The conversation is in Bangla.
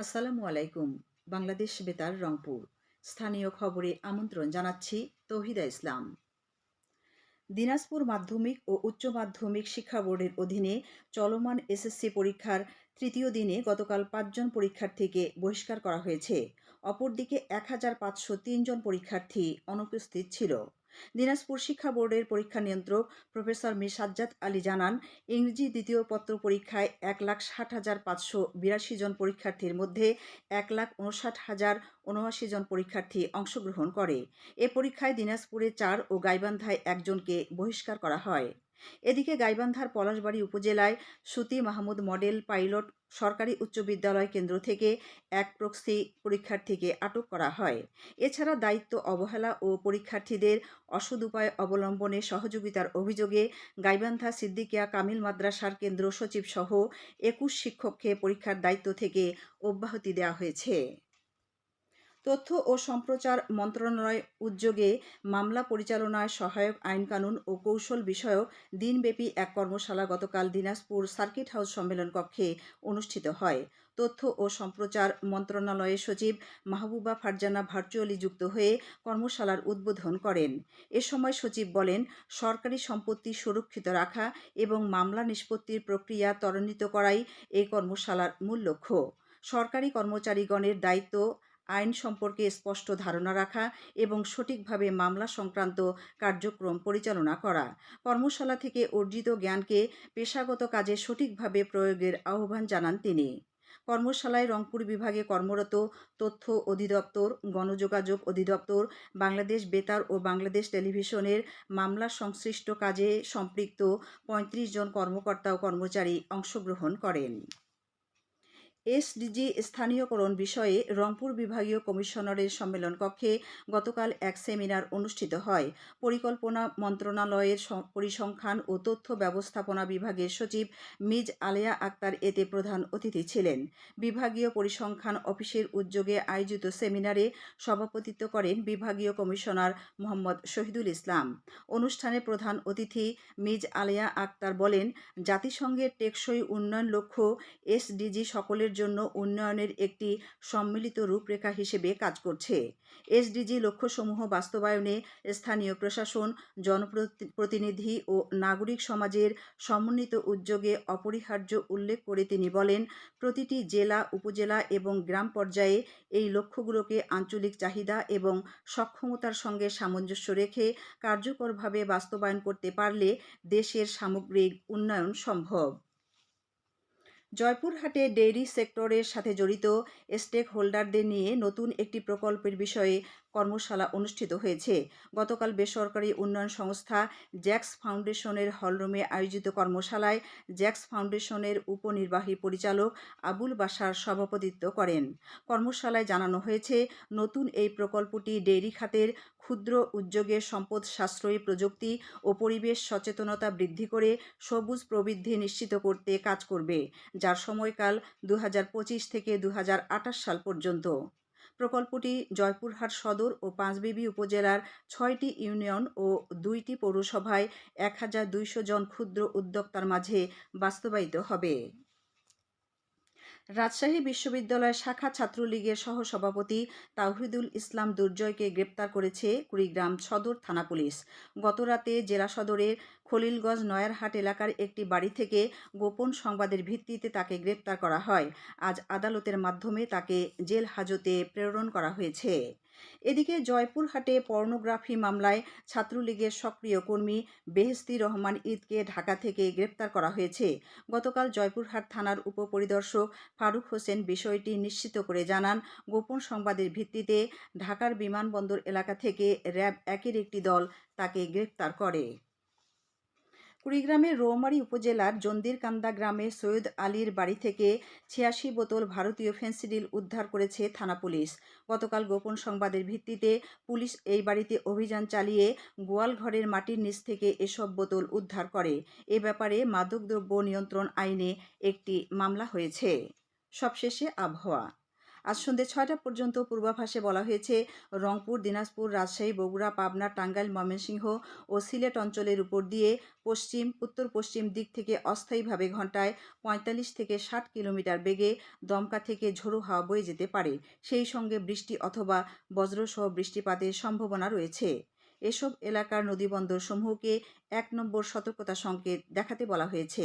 আসসালামু আলাইকুম, বাংলাদেশ বেতার, রংপুর। স্থানীয় খবরে আমন্ত্রণ জানাচ্ছি তৌহিদা ইসলাম। দিনাজপুর মাধ্যমিক ও উচ্চ মাধ্যমিক শিক্ষা বোর্ডের অধীনে চলমান এসএসসি পরীক্ষার তৃতীয় দিনে গতকাল পাঁচজন পরীক্ষার্থীকে বহিষ্কার করা হয়েছে। অপরদিকে এক হাজার পাঁচশো তিনজন পরীক্ষার্থী অনুপস্থিত ছিল। দিনাজপুর শিক্ষা বোর্ডের পরীক্ষা নিয়ন্ত্রক প্রফেসর মীর সাজ্জাদ আলী জানান, ইংরেজি দ্বিতীয় পত্র পরীক্ষায় এক লাখ ষাট হাজার পাঁচশো বিরাশি জন পরীক্ষার্থীর মধ্যে এক লাখ উনষাট হাজার উনআশি জন পরীক্ষার্থী অংশগ্রহণ করে। এ পরীক্ষায় দিনাজপুরে চার ও গাইবান্ধায় একজনকে বহিষ্কার করা হয়। এদিকে গাইবান্ধার পলাশবাড়ি উপজেলায় সুতি মাহমুদ মডেল পাইলট সরকারি উচ্চ বিদ্যালয় কেন্দ্র থেকে এক প্রক্সি পরীক্ষার্থীকে আটক করা হয়। এছাড়া দায়িত্ব, অবহেলা ও পরীক্ষার্থীদের অসদ উপায় অবলম্বনে সহযোগিতার অভিযোগে গাইবান্ধা সিদ্দিকিয়া কামিল মাদ্রাসার কেন্দ্র সচিব সহ একুশ শিক্ষককে পরীক্ষার দায়িত্ব থেকে অব্যাহতি দেওয়া হয়েছে। তথ্য ও সম্প্রচার মন্ত্রণালয় উদ্যোগে মামলা পরিচালনায় সহায়ক আইনকানুন ও কৌশল বিষয়ক দিনব্যাপী এক কর্মশালা গতকাল দিনাজপুর সার্কিট হাউস সম্মেলন কক্ষে অনুষ্ঠিত হয়। তথ্য ও সম্প্রচার মন্ত্রণালয়ের সচিব মাহবুবা ফারজানা ভার্চুয়ালি যুক্ত হয়ে কর্মশালার উদ্বোধন করেন। এ সময় সচিব বলেন, সরকারি সম্পত্তি সুরক্ষিত রাখা এবং মামলা নিষ্পত্তির প্রক্রিয়া ত্বরান্বিত করাই এই কর্মশালার মূল লক্ষ্য। সরকারি কর্মচারীগণের দায়িত্ব আইন সম্পর্কে স্পষ্ট ধারণা রাখা এবং সঠিকভাবে মামলা সংক্রান্ত কার্যক্রম পরিচালনা করা। কর্মশালা থেকে অর্জিত জ্ঞানকে পেশাগত কাজে সঠিকভাবে প্রয়োগের আহ্বান জানান তিনি। কর্মশালায় রংপুর বিভাগে কর্মরত তথ্য অধিদপ্তর, গণযোগাযোগ অধিদপ্তর, বাংলাদেশ বেতার ও বাংলাদেশ টেলিভিশনের মামলা সংশ্লিষ্ট কাজে সম্পৃক্ত পঁয়ত্রিশ জন কর্মকর্তা ও কর্মচারী অংশগ্রহণ করেন। এসডিজি স্থানীয়করণ বিষয়ে রংপুর বিভাগীয় কমিশনারের সম্মেলন কক্ষে গতকাল এক সেমিনার অনুষ্ঠিত হয়। পরিকল্পনা মন্ত্রণালয়ের পরিসংখ্যান ও তথ্য ব্যবস্থাপনা বিভাগের সচিব মিজ আলেয়া আক্তার এতে প্রধান অতিথি ছিলেন। বিভাগীয় পরিসংখ্যান অফিসের উদ্যোগে আয়োজিত সেমিনারে সভাপতিত্ব করেন বিভাগীয় কমিশনার মোহাম্মদ শহীদুল ইসলাম। অনুষ্ঠানে প্রধান অতিথি মিজ আলেয়া আক্তার বলেন, জাতিসংঘের টেকসই উন্নয়ন লক্ষ্য এসডিজি সকলের জন্য উন্নয়নের একটি সম্মিলিত রূপরেখা হিসেবে কাজ করছে। এসডিজি লক্ষ্যসমূহ বাস্তবায়নে স্থানীয় প্রশাসন, জনপ্রতিনিধি ও নাগরিক সমাজের সমন্বিত উদ্যোগে অপরিহার্য উল্লেখ করে তিনি বলেন, প্রতিটি জেলা, উপজেলা এবং গ্রাম পর্যায়ে এই লক্ষ্যগুলোকে আঞ্চলিক চাহিদা এবং সক্ষমতার সঙ্গে সামঞ্জস্য রেখে কার্যকরভাবে বাস্তবায়ন করতে পারলে দেশের সামগ্রিক উন্নয়ন সম্ভব। জয়পুরহাটে ডেইরি সেক্টরের সাথে জড়িত স্টেক হোল্ডারদের নিয়ে নতুন একটি প্রকল্পের বিষয়ে কর্মশালা অনুষ্ঠিত হয়েছে। গতকাল বেসরকারি উন্নয়ন সংস্থা জ্যাক্স ফাউন্ডেশনের হলরুমে আয়োজিত কর্মশালায় জ্যাক্স ফাউন্ডেশনের উপনির্বাহী পরিচালক আবুল বাসার সভাপতিত্ব করেন। কর্মশালায় জানানো হয়েছে, নতুন এই প্রকল্পটি ডেইরি খাতের ক্ষুদ্র উদ্যোগে সম্পদ সাশ্রয়ী প্রযুক্তি ও পরিবেশ সচেতনতা বৃদ্ধি করে সবুজ প্রবৃদ্ধি নিশ্চিত করতে কাজ করবে, যার সময়কাল দু হাজার পঁচিশ থেকে দু হাজার আঠাশ সাল পর্যন্ত। প্রকল্পটি জয়পুরহাট সদর ও পাঁচবিবি উপজেলার ছয়টি ইউনিয়ন ও দুইটি পৌরসভায় এক হাজার দুইশো জন ক্ষুদ্র উদ্যোক্তার মাঝে বাস্তবায়িত হবে। রাজশাহী বিশ্ববিদ্যালয় শাখা ছাত্রলীগের সহসভাপতি তাওহিদুল ইসলাম দুর্জয়কে গ্রেপ্তার করেছে কুড়িগ্রাম সদর থানা পুলিশ। গতরাতে জেলা সদরের খলিলগঞ্জ নয়ারহাট এলাকার একটি বাড়ি থেকে গোপন সংবাদের ভিত্তিতে তাকে গ্রেপ্তার করা হয়। আজ আদালতের মাধ্যমে তাকে জেল হাজতে প্রেরণ করা হয়েছে। এদিকে জয়পুরহাটে পর্নোগ্রাফি মামলায় ছাত্রলীগের সক্রিয় কর্মী বেহেস্তি রহমান ঈদকে ঢাকা থেকে গ্রেপ্তার করা হয়েছে। গতকাল জয়পুরহাট থানার উপপরিদর্শক ফারুক হোসেন বিষয়টি নিশ্চিত করে জানান, গোপন সংবাদের ভিত্তিতে ঢাকার বিমানবন্দর এলাকা থেকে র্যাব একের একটি দল তাকে গ্রেপ্তার করে। কুড়িগ্রামের রৌমারী উপজেলার জন্দিরকান্দা গ্রামে সৈয়দ আলীর বাড়ি থেকে ছিয়াশি বোতল ভারতীয় ফেন্সিডিল উদ্ধার করেছে থানা পুলিশ। গতকাল গোপন সংবাদের ভিত্তিতে পুলিশ এই বাড়িতে অভিযান চালিয়ে গোয়াল ঘরের মাটির নিচ থেকে এসব বোতল উদ্ধার করে। এ ব্যাপারে মাদকদ্রব্য নিয়ন্ত্রণ আইনে একটি মামলা হয়েছে। সবশেষে আবহাওয়া। আজ সন্ধ্যে ছয়টা পর্যন্ত পূর্বাভাসে বলা হয়েছে, রংপুর, দিনাজপুর, রাজশাহী, বগুড়া, পাবনা, টাঙ্গাইল, ময়মনসিংহ ও সিলেট অঞ্চলের উপর দিয়ে পশ্চিম উত্তর পশ্চিম দিক থেকে অস্থায়ীভাবে ঘন্টায় পঁয়তাল্লিশ থেকে ষাট কিলোমিটার বেগে দমকা থেকে ঝোড়ো হাওয়া বয়ে যেতে পারে। সেই সঙ্গে বৃষ্টি অথবা বজ্রসহ বৃষ্টিপাতের সম্ভাবনা রয়েছে। এসব এলাকার নদীবন্দর সমূহকে এক নম্বর সতর্কতা সংকেত দেখাতে বলা হয়েছে।